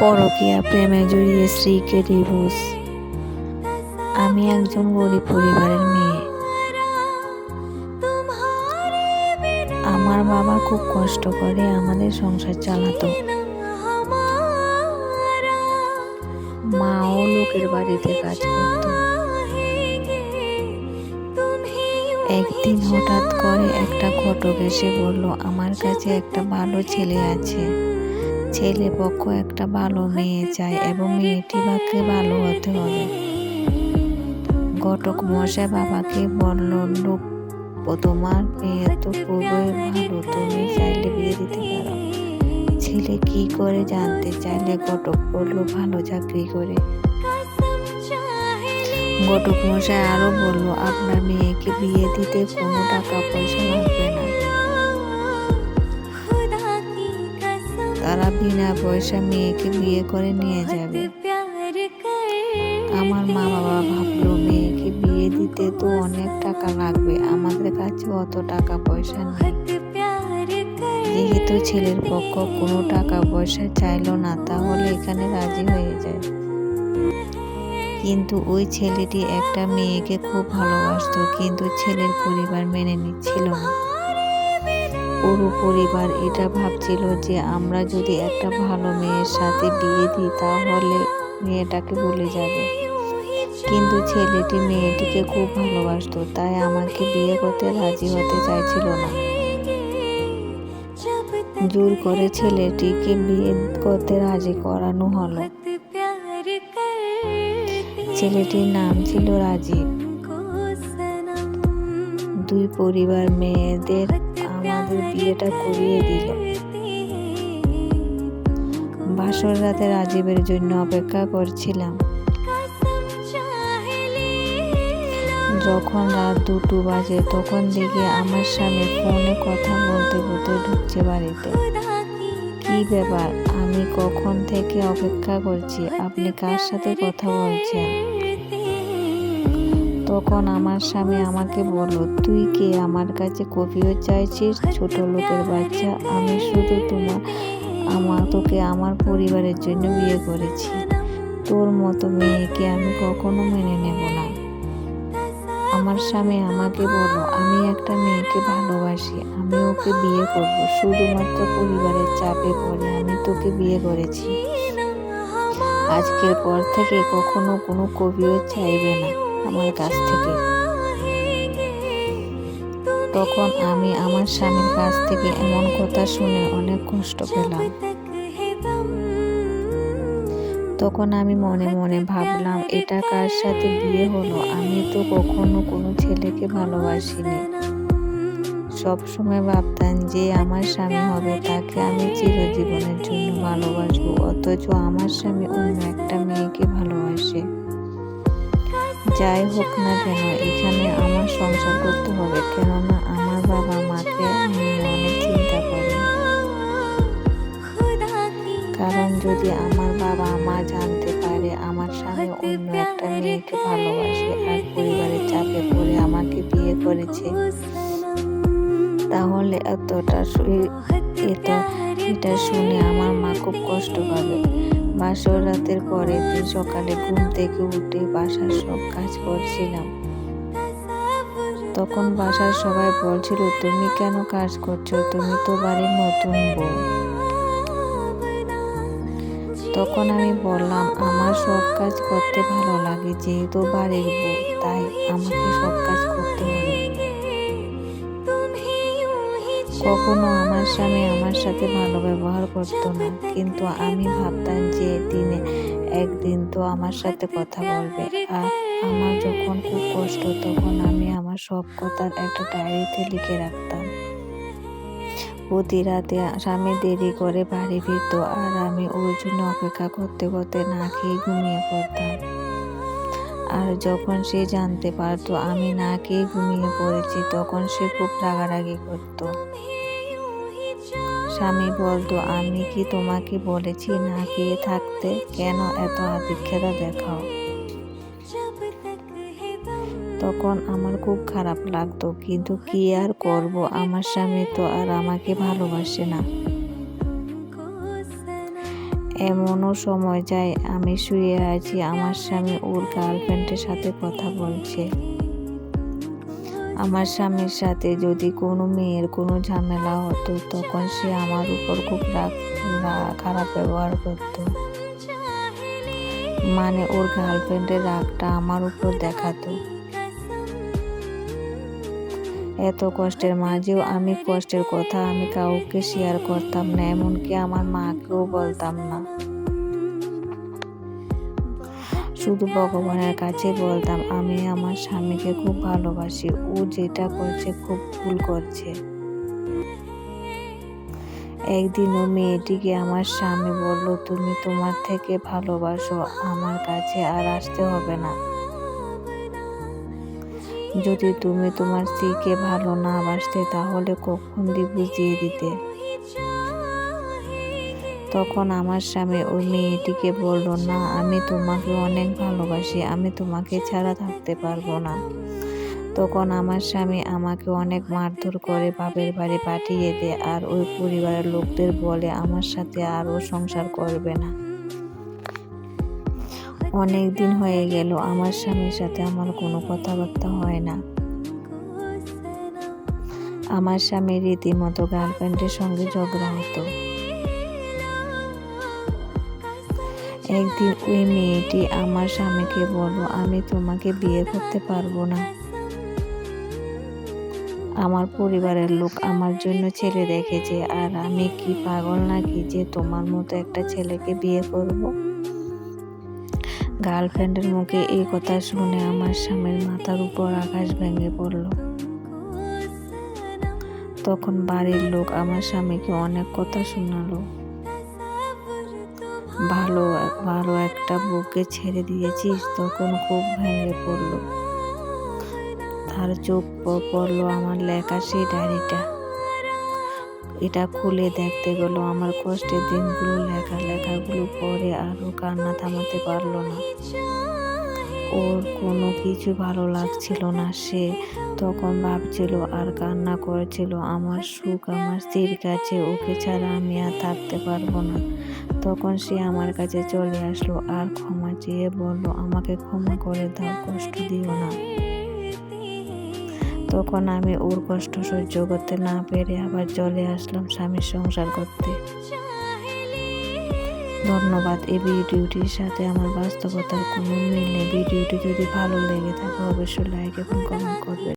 পরকীয়া প্রেমে জড়িয়ে স্ত্রীকে ডিভোর্স আমি একজন গরিব পরিবারের মেয়ে। আমার বাবা খুব কষ্ট করে আমাদের সংসার চালাতো। মাও লোকের বাড়িতে কাজ করত। একদিন হঠাৎ করে একটা ঘটক এসে বলল, আমার কাছে একটা ভালো ছেলে আছে। ছেলে পক্ষ একটা ভালো মেয়ে চায় এবং মেয়েটি বাকে ভালো হতে হবে। ঘটক মশাই বাবাকে বলল, লোক, তোমার মেয়ে তো খুবই ভালো, তুমি চাইলে বিয়ে দিতে পারো। ছেলে কি করে জানতে চাইলে ঘটক বলল, ভালো চাকরি করে। ঘটক মশাই আরও বলল, আপনার মেয়েকে বিয়ে দিতে কোনো টাকা পয়সা লাগবে না। তারা বিনা পয়সা মেয়েকে বিয়ে করে নিয়ে যাবে। আমার মা বাবা ভাবলো মেয়েকে বিয়ে দিতে তো অনেক টাকা লাগবে। আমাদের কাছে অত টাকা পয়সা নেই। যেহেতু ছেলের পক্ষ কোনো টাকা পয়সা চাইলো না তাহলে এখানে রাজি হয়ে যায়। কিন্তু ওই ছেলেটি একটা মেয়েকে খুব ভালোবাসতো কিন্তু ছেলের পরিবার মেনে নিচ্ছিল না। পুরো পরিবার এটা ভাবছিল যে আমরা যদি একটা ভালো মেয়ের সাথে বিয়ে দিই, তাহলে মেয়েটাকে ভুলে যাবে। কিন্তু ছেলেটি মেয়েটিকে খুব ভালোবাসতো, তাই আমাকে বিয়ে করতে রাজি হতে চাইছিল না। জোর করে ছেলেটিকে বিয়ে করতে রাজি করানো হলো। ছেলেটির নাম ছিল রাজীব। দুই পরিবার মেয়েদের আমাদের বিয়েটা করিয়ে দিল। ভাসর রাতে রাজীবের জন্য অপেক্ষা করছিলাম। যখন রাত দুটো বাজে, তখন দেখি আমার স্বামী ফোনে কথা বলতে বলতে ঢুকছে বাড়িতে। কি ব্যাপার? আমি কখন থেকে অপেক্ষা করছি? আপনি কার সাথে কথা বলছেন? তখন আমার স্বামী আমাকে বলল, তুই কে আমার কাছে কফিও চাইছিস? ছোট লোকের বাচ্চা, আমি শুধু তোমার আমার তোকে আমার পরিবারের জন্য বিয়ে করেছি। তোর মতো মেয়েকে আমি কখনো মেনে নেব না। আমার স্বামী আমাকে বলল, আমি একটা মেয়েকে ভালোবাসি, আমি ওকে বিয়ে করব, শুধুমাত্র পরিবারের চাপে পড়ে আমি তোকে বিয়ে করেছি। আজকের পর থেকে কখনো কোনো কবিও চাইবে না। আমার কাছ থেকে। তখন আমি আমার স্বামীর কাছ থেকে এমন কথা শুনে অনেক কষ্ট পেলাম। তখন আমি মনে মনে ভাবলাম, এটা কার সাথে বিয়ে হলো? আমি তো কখনো কোনো ছেলেকে ভালোবাসিনি। সবসময় ভাবতাম যে আমার স্বামী হবে, তাকে আমি চিরজীবনের জন্য ভালোবাসবো। অথচ আমার স্বামী অন্য একটা মেয়েকে ভালোবাসে। যাই হোক না কেন, এখানে আমার সংসার করতে হবে, কেননা আমার বাবা মাকে নিয়ে অনেক চিন্তা করে। কারণ যদি আমার বাবা মা জানতে পারে, আমার স্বামী অন্য একটা মেয়েকে ভালোবাসে আর পরিবারের চাপে পড়ে আমাকে বিয়ে করেছে, তাহলে এতটা এটা এটা শুনে আমার মা খুব কষ্ট পাবে। বাসর রাতের পরের দিন সকালে ঘুম থেকে উঠে বাসার সব কাজ করছিলাম। তখন বাসার সবাই বলছিল, তুমি কেন কাজ করছ? তুমি তো বাড়ির নতুন বউ। তখন আমি বললাম, আমার সব কাজ করতে ভালো লাগে, যেহেতু বাড়ির বউ, তাই আমাকে সব কাজ করতে হবে। কখনো আমার স্বামী আমার সাথে ভালো ব্যবহার করতো না। কিন্তু আমি ভাবতাম যে দিনে একদিন তো আমার সাথে কথা বলবে। আর আমার যখন খুব কষ্ট, তখন আমি আমার সব কথার একটা ডায়েরিতে লিখে রাখতাম। প্রতি রাতে স্বামী দেরি করে বাড়ি ফিরত আর আমি ওর জন্য অপেক্ষা করতে করতে না খেয়ে ঘুমিয়ে পড়তাম। আর যখন সে জানতে পারতো আমি না খেয়ে ঘুমিয়ে পড়েছি, তখন সে খুব রাগারাগি করত। স্বামী বলতো, আমি কি তোমাকে বলেছি না খেয়ে থাকতে? কেন এত আদিক্ষেতা দেখাও? তখন আমার খুব খারাপ লাগতো, কিন্তু কি আর করব? আমার স্বামী তো আর আমাকে ভালোবাসে না। এমনও সময় যায় আমি শুয়ে আছি, আমার স্বামী ওর গার্লফ্রেন্ডের সাথে কথা বলছে। আমার স্বামীর সাথে যদি কোনো মেয়ের কোনো ঝামেলা হতো, তখন সে আমার উপর খুব রাগ খারাপ ব্যবহার করতো। মানে ওর গার্লফ্রেন্ডের রাগটা আমার উপর দেখাতো। এত কষ্টের মাঝেও আমি কষ্টের কথা আমি কাউকে শেয়ার করতাম না, এমনকি আমার মাকেও বলতাম না। শুধু ভগবানের কাছে বলতাম, আমি আমার স্বামীকে খুব ভালোবাসি, ও যেটা করছে খুব ভুল করছে। একদিন ও মেয়েটিকে আমার স্বামী বলল, তুমি তোমার থেকে ভালোবাসো, আমার কাছে আর আসতে হবে না। যদি তুমি তোমার স্ত্রীকে ভালো না বাসতে, তাহলে কখন দিয়ে বুঝিয়ে দিতে? তখন আমার স্বামী ওই মেয়েটিকে বলল, না, আমি তোমাকে অনেক ভালোবাসি, আমি তোমাকে ছাড়া থাকতে পারব না। তখন আমার স্বামী আমাকে অনেক মারধর করে বাপের বাড়ি পাঠিয়ে দেয়, আর ওই পরিবারের লোকদের বলে, আমার সাথে আরও সংসার করবে না। অনেক দিন হয়ে গেল, আমার স্বামীর সাথে আমার কোনো কথাবার্তা হয় না। আমার স্বামী রীতিমতো গার্লফ্রেন্ডের সঙ্গে ঝগড়া হতো। একদিন ওই মেয়েটি আমার স্বামীকে বলল, আমি তোমাকে বিয়ে করতে পারব না। আমার পরিবারের লোক আমার জন্য ছেলে দেখেছে আর আমি কি পাগল নাকি যে তোমার মতো একটা ছেলেকে বিয়ে করব? গার্লফ্রেন্ডের মুখে এই কথা শুনে আমার স্বামীর মাথার উপর আকাশ ভেঙে পড়ল। তখন বাড়ির লোক আমার স্বামীকে অনেক কথা শোনালো। ভালো ভালো একটা বুকে ছেড়ে দিয়েছিস, তখন খুব ভেঙে পড়ল। তার চোখ পড়ল আমার লেখা সেই ডায়েরিটা। এটা খুলে দেখতে গেল, আমার কষ্টের দিনগুলো লেখা লেখাগুলো পড়ে আরও কান্না থামাতে পারল না। ওর কোনো কিছু ভালো লাগছিল না, সে তখন ভাবছিল আর কান্না করেছিল, আমার সুখ, আমার স্ত্রীর কাছে ওকে ছাড়া আমি আর থাকতে পারব না। তখন সে আমার কাছে চলে আসলো আর ক্ষমা চেয়ে বলল, আমাকে ক্ষমা করে দাও, কষ্ট দিও না। তখন আমি ওর কষ্ট সহ্য করতে না পেরে আবার জলে আসলাম স্বামীর সংসার করতে। ধন্যবাদ, এই ভিডিওটির সাথে আমার বাস্তবতার কোনো মিল নেই। ভিডিওটি যদি ভালো লেগে থাকে, অবশ্যই লাইক এবং কমেন্ট করবে